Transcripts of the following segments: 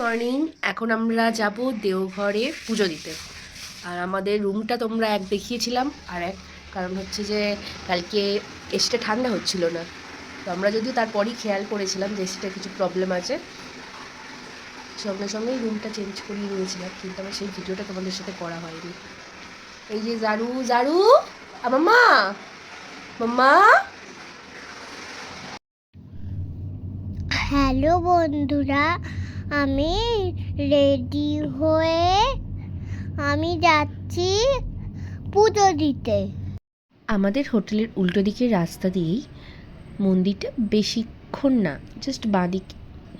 Morning এখন আমরা যাব দেওঘরে পুজো দিতে। আর আমাদের রুমটা তোমরা এক দেখিয়েছিলাম, আর এক কারণ হচ্ছে যে কালকে এসিটা ঠান্ডা হচ্ছিল না। তো আমরা যদিও তারপরই খেয়াল করেছিলাম যে এসিটা কিছু প্রবলেম আছে। সঙ্গে সঙ্গেই রুমটা চেঞ্জ করিয়ে নিয়েছিলাম, কিন্তু আমার সেই ভিডিওটা তোমাদের সাথে করা হয়নি। এই যে জারু জারু! মাম্মা! মাম্মা! হ্যালো বন্ধুরা আমি রেডি হয়ে আমি যাচ্ছি পুজো দিতে। আমাদের হোটেলের উল্টো দিকের রাস্তা দিয়েই মন্দিরটা বেশিক্ষণ না জাস্ট বাঁদিক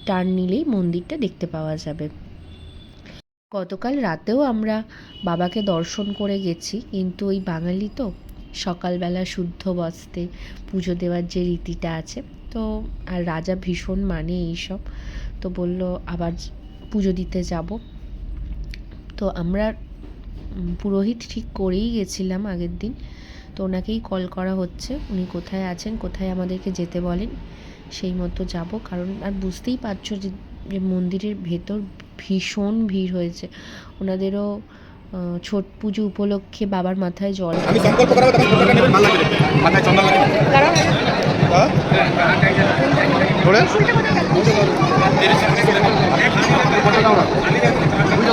টার্ন নিলেই মন্দিরটা দেখতে পাওয়া যাবে। গতকাল রাতেও আমরা বাবাকে দর্শন করে গেছি, কিন্তু ওই বাঙালি তো সকালবেলা শুদ্ধ বস্তে পুজো দেওয়ার যে রীতিটা আছে, তো আর রাজা ভীষণ মানে এইসব। তো বলল আবার পুজো দিতে যাব। তো আমরা পুরোহিত ঠিক করেই গেছিলাম আগের দিন। তো ওনাকেই কল করা হচ্ছে। উনি কোথায় আছেন কোথায় আমাদেরকে যেতে বলেন সেই মতো যাব। কারণ আর বুঝতেই পারছ যে যে মন্দিরের ভেতর ভীষণ ভিড় হয়েছে। ওনাদেরও ছট পুজো উপলক্ষে বাবার মাথায় জল আমি সংকল্প হ্যাঁ? ধরে। বুঝে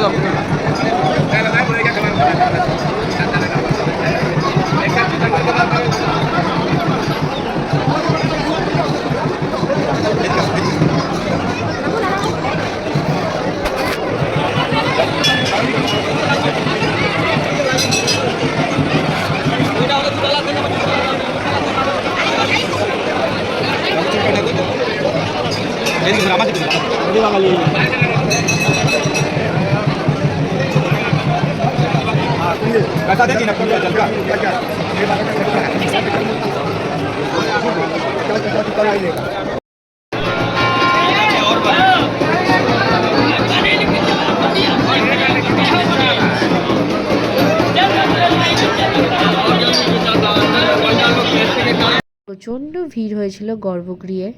প্রচণ্ড ভিড় হয়েছিল গর্ভগৃহে।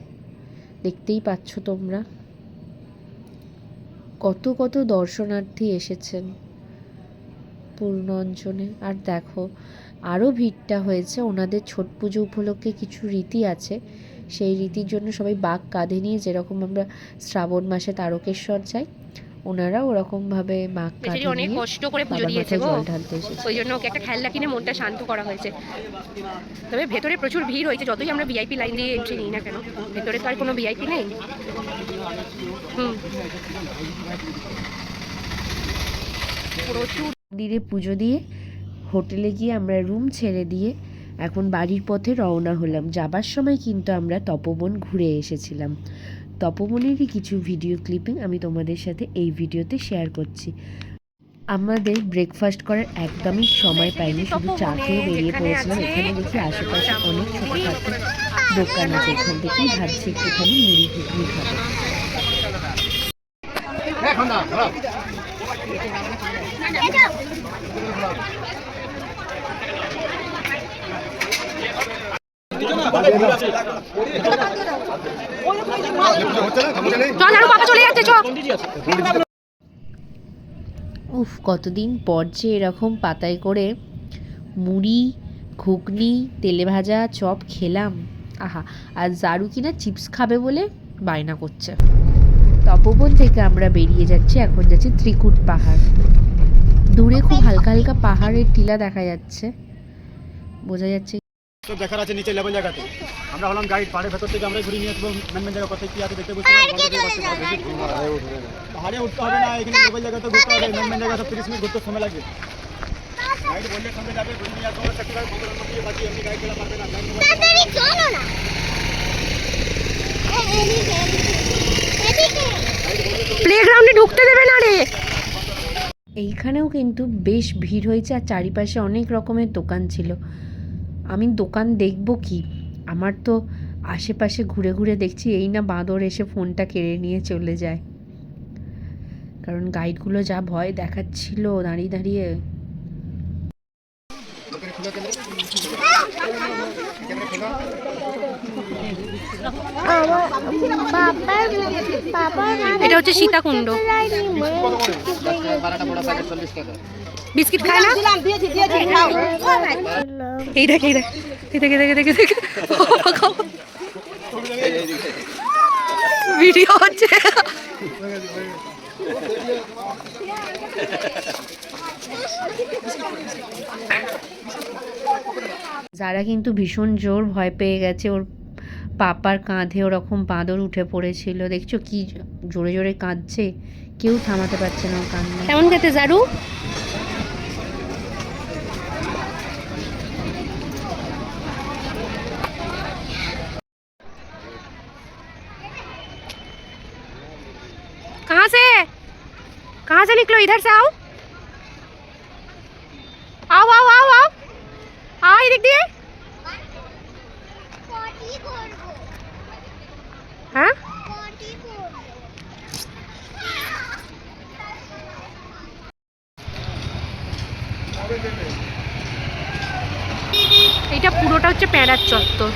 দেখতেই পাচ্ছ তোমরা। কত কত দর্শনার্থী এসেছেন। পূর্ণ অঞ্চলে আর দেখো আরও ভিড়টা হয়েছে। ওনাদের ছট পুজো উপলক্ষে কিছু রীতি আছে। সেই রীতির জন্য সবাই বাঘ কাঁধে নিয়ে যেরকম আমরা শ্রাবণ মাসে তারকেশ্বর যাই ওনারা ওরকমভাবে বাঘ বেচারি কাঁধে অনেক কষ্ট করে পুজো দিয়েছে গো। ওই জন্য ওকে একটা খেলনা কিনে মনটা শান্ত করা হয়েছে। তবে ভেতরে প্রচুর ভিড় হয়েছে যতই আমরা ভিআইপি লাইন দিয়ে এন্ট্রি নিই না কেন ভেতরে তো আর কোনো ভিআইপি নেই। হুম। প্রচুর মন্দিরে পুজো দিয়ে হোটেলে গিয়ে আমরা রুম ছেড়ে দিয়ে এখন বাড়ির পথে রওনা হলাম। যাবার সময় কিন্তু আমরা তপবন ঘুরে এসেছিলাম। তপবনেরই কিছু ভিডিও ক্লিপিং আমি তোমাদের সাথে এই ভিডিওতে শেয়ার করছি। আমাদের ব্রেকফাস্ট করার একদমই সময় পাইনি, শুধু চা খেয়ে বেরিয়ে পড়েছিলাম। এখানে দেখি আশেপাশে অনেক ছোটোখাটো দোকান আছে। এখান থেকেই ভাবছি একটুখানি মুড়ি খাব। উফ, কতদিন পর যে এরকম পাতায় করে মুড়ি, ঘুগনি, তেলে ভাজা, চপ খেলাম। আহা, আর জারু কিনা চিপস খাবে বলে বায়না করছে। তপবন থেকে আমরা বেরিয়ে যাচ্ছি এখন যাচ্ছি ত্রিকুট পাহাড়। দূরে খুব হালকা হালকা পাহাড়ের টিলা দেখা যাচ্ছে। বোঝা যাচ্ছে দেখার আছে নিচে লেভেল জায়গাতে। আমরা হলাম গাইড পাহাড়ের ভেতর থেকে আমরা ঘুরে নিয়ে আসব। মেন মেন জায়গা কোথায় কি আছে দেখতে বুঝতে পাহাড়ে উঠতে হবে না এখানে লেভেল জায়গাতে ঘুরতে হবে। মেন মেন জায়গা সব তিরিশ মিনিট ঘুরতে সময় লাগবে। গাইড বললে সঙ্গে যাবে ঘুরে নিয়ে আসব। বাকি এমনি গাইড গেলে পারবে না। প্লেগ্রাউন্ডে ঢুকতে দেবে না রে। এইখানেও কিন্তু বেশ ভিড় হয়েছে আর চারিপাশে অনেক রকমের দোকান ছিল। আমি দোকান দেখব কি? আমার তো আশেপাশে ঘুরে ঘুরে দেখছি, এই না বাঁদর এসে ফোনটা কেড়ে নিয়ে চলে যায়। কারণ গাইডগুলো যা ভয় দেখাচ্ছিল দাঁড়িয়ে দাঁড়িয়ে আমার বাবার বাবার মানে এটা হচ্ছে সীতাকুণ্ড। বিস্কিট খায় না? এই দেখ এই দেখ এই দেখ দেখ দেখ, দেখ। ভিডিও হচ্ছে। যারা কিন্তু ভীষণ জোর ভয় পেয়ে গেছে ওর পাপার কাঁধে ওরকম বাঁদর উঠে পড়েছিল দেখছো কি জোরে জোরে কাঁদছে কেউ থামাতে পারছে না ওর কান্না কেমন খেতে জারু कहाँ से कहाँ से निकलो इधर से आओ आओ आओ आओ आओ आओ ये देख दिए হ্যাঁ? এটা পুরোটা হচ্ছে প্যাঁড়ার চত্বর।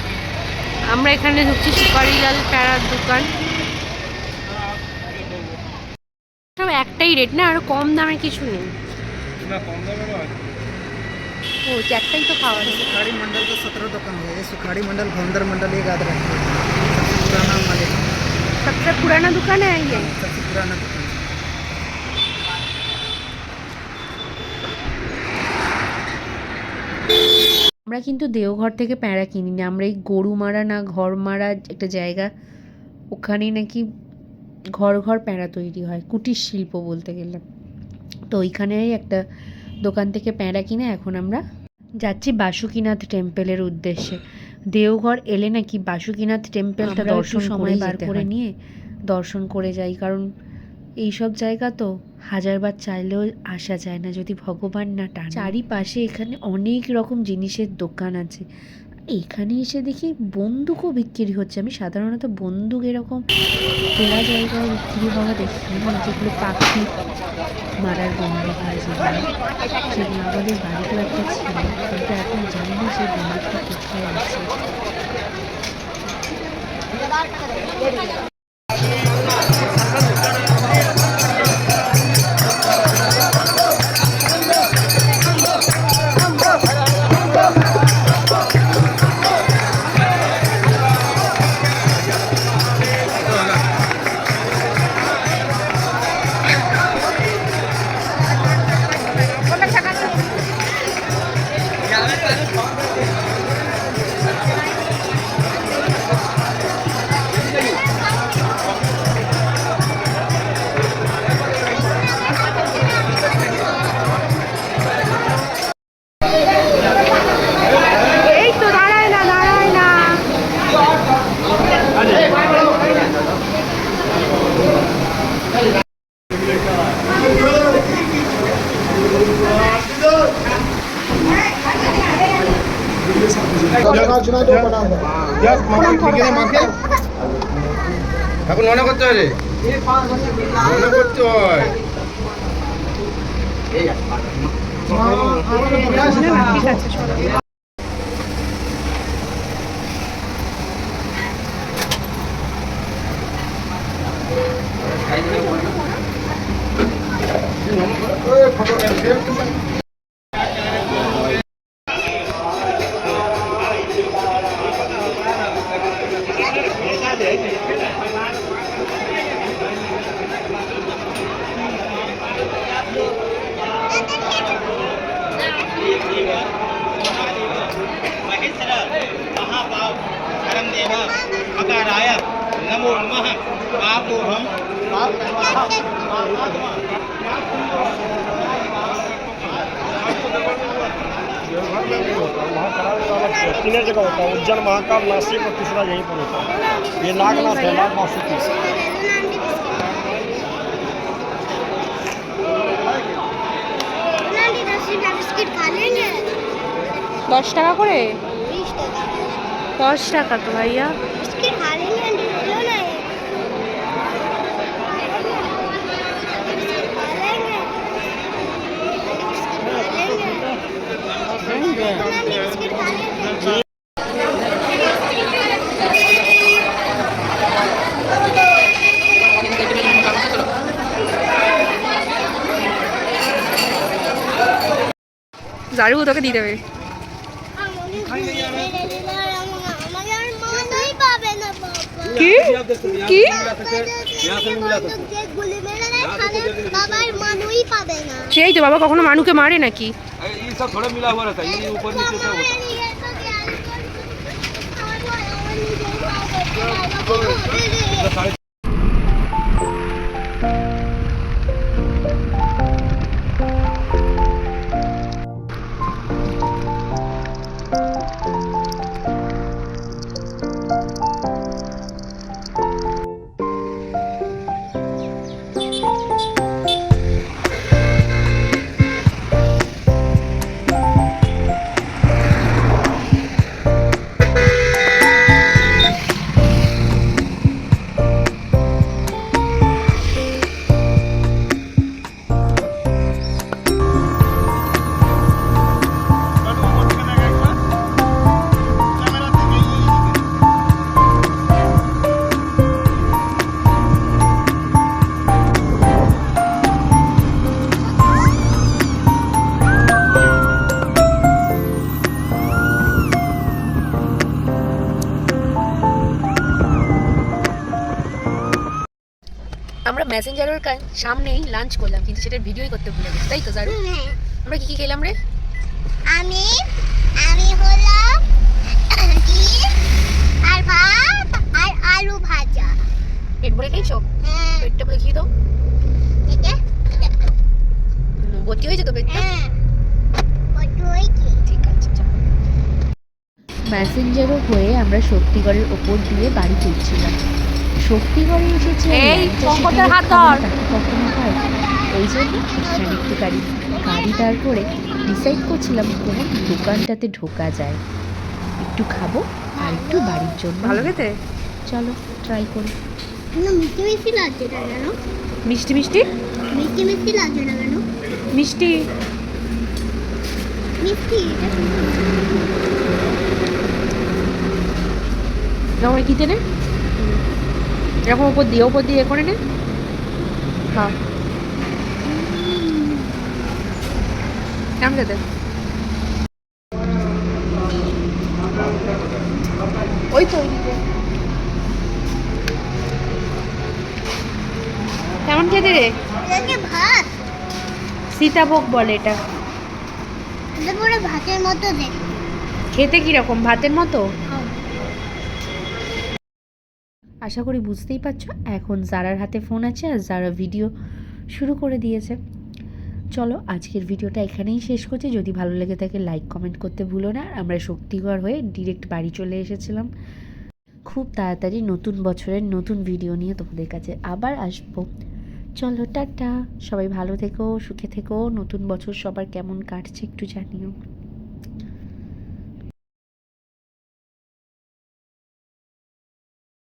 আমরা এখানে ঢুকছি সুপারিলাল প্যাঁড়ার দোকান। একটাই রেট না? আর কম দামে কিছু নেই। ও একটাই তো খাওয়া সুখাড়ি মন্ডল তো সতেরো দোকান হয় সুখাড়ি মন্ডল ভন্দর মন্ডল এই গাদ एक याद रखिए सबसे पुराना मालिक सबसे पुराना दुकान है ये सबसे पुराना दुकान আমরা কিন্তু দেওঘর থেকে প্যাঁড়া কিনি না আমরা এই গরু মারা না ঘর মারা একটা জায়গা ওখানেই নাকি ঘর ঘর প্যাঁড়া তৈরি হয় কুটির শিল্প বলতে গেলে তো ওইখানেই একটা দোকান থেকে প্যাঁড়া কিনে এখন আমরা যাচ্ছি বাসুকিনাথ টেম্পেলের উদ্দেশ্যে দেওঘর এলে নাকি বাসুকিনাথ টেম্পেলটা দর্শন সময় সময় বার করে নিয়ে দর্শন করে যাই কারণ এইসব জায়গা তো হাজারবার চাইলেও আসা যায় না। যদি ভগবান না টান। চারিপাশে এখানে অনেক রকম জিনিসের দোকান আছে। এখানে এসে দেখি বন্দুকও বিক্রি হচ্ছে। আমি সাধারণত বন্দুক এরকম খোলা জায়গায় বিক্রি হওয়া দেখি না, যেগুলো পাখি মারার বন্দুক হয় যেগুলো। সেগুলো আমাদের বাড়িতেও একটা ছিল, কিন্তু এখন জানি না সেই বন্দুকটা কোথায় আছে। এখন মনে করতে হয় মনে করতে হয়। ঠিক আছে तीन जगह होता है उज्जैन महाकाल नासिक और तीसरा यहीं पर होता है ये नागनाथ है नाग वासुकी बिस्किट खा लेंगे দশ টাকা করে बीस टका দশ টাকা তো ভাইয়া জারু তোকে দিয়ে দেবে। কি? কি? সেই তো বাবা কখনো মানুকে মারে নাকি? আমরা মেসেঞ্জারের সামনেই লাঞ্চ করলাম কিন্তু সেটার ভিডিওই করতে ভুলে গেছি। তাই তো জারু আমরা কি কি খেলাম রে? আমি আমি হলাম ডিম আর ভাত আর আলু ভাজা। পেট ভরে খেয়েছো? হ্যাঁ। পেটটা ভরে খেয়ে দাও। ভর্তি হয়েছে তো পেটটা? হ্যাঁ। কি ঠিক আছে চল। ম্যাসেঞ্জারও হয়ে আমরা শক্তিগড়ের ওপর দিয়ে বাড়ি ফিরছিলাম। শক্তিগড়ে এসেছে? আর এই, পঙ্কজের হাত ধর। কখনো হয়? এই জন্য এখানে একটু গাড়ি গাড়ি দাঁড় করে ডিসাইড করছিলাম কোন দোকানটাতে ঢোকা যায়। একটু খাব আর একটু বাড়ির জন্য ভালো খেতে? চলো ট্রাই করি। না মিষ্টি মিষ্টি লাগছে না কেন? মিষ্টি মিষ্টি? মিষ্টি মিষ্টি লাগছে না কেন? মিষ্টি। মিষ্টি এরকম কিতে নে এরকম ওপর দিয়ে ওপর দিয়ে এ করে নে। হ্যাঁ। কেমন খেতে ওই তো কেমন খেতে রে? ভাত। সীতাভোগ বলে এটা। ভাতের মতো খেতে কীরকম? ভাতের মতো? আশা করি বুঝতেই পারছ। এখন জারার হাতে ফোন আছে আর জারা ভিডিও শুরু করে দিয়েছে। চলো আজকের ভিডিওটা এখানেই শেষ করছি। যদি ভালো লেগে থাকে লাইক কমেন্ট করতে ভুলো না। আমরা শক্তিগড় হয়ে ডিরেক্ট বাড়ি চলে এসেছিলাম। খুব তাড়াতাড়ি নতুন বছরের নতুন ভিডিও নিয়ে তোমাদের কাছে আবার আসব। চলো, টাটা। সবাই ভালো থেকো, সুখে থেকো। নতুন বছর সবার কেমন কাটছে একটু জানিও।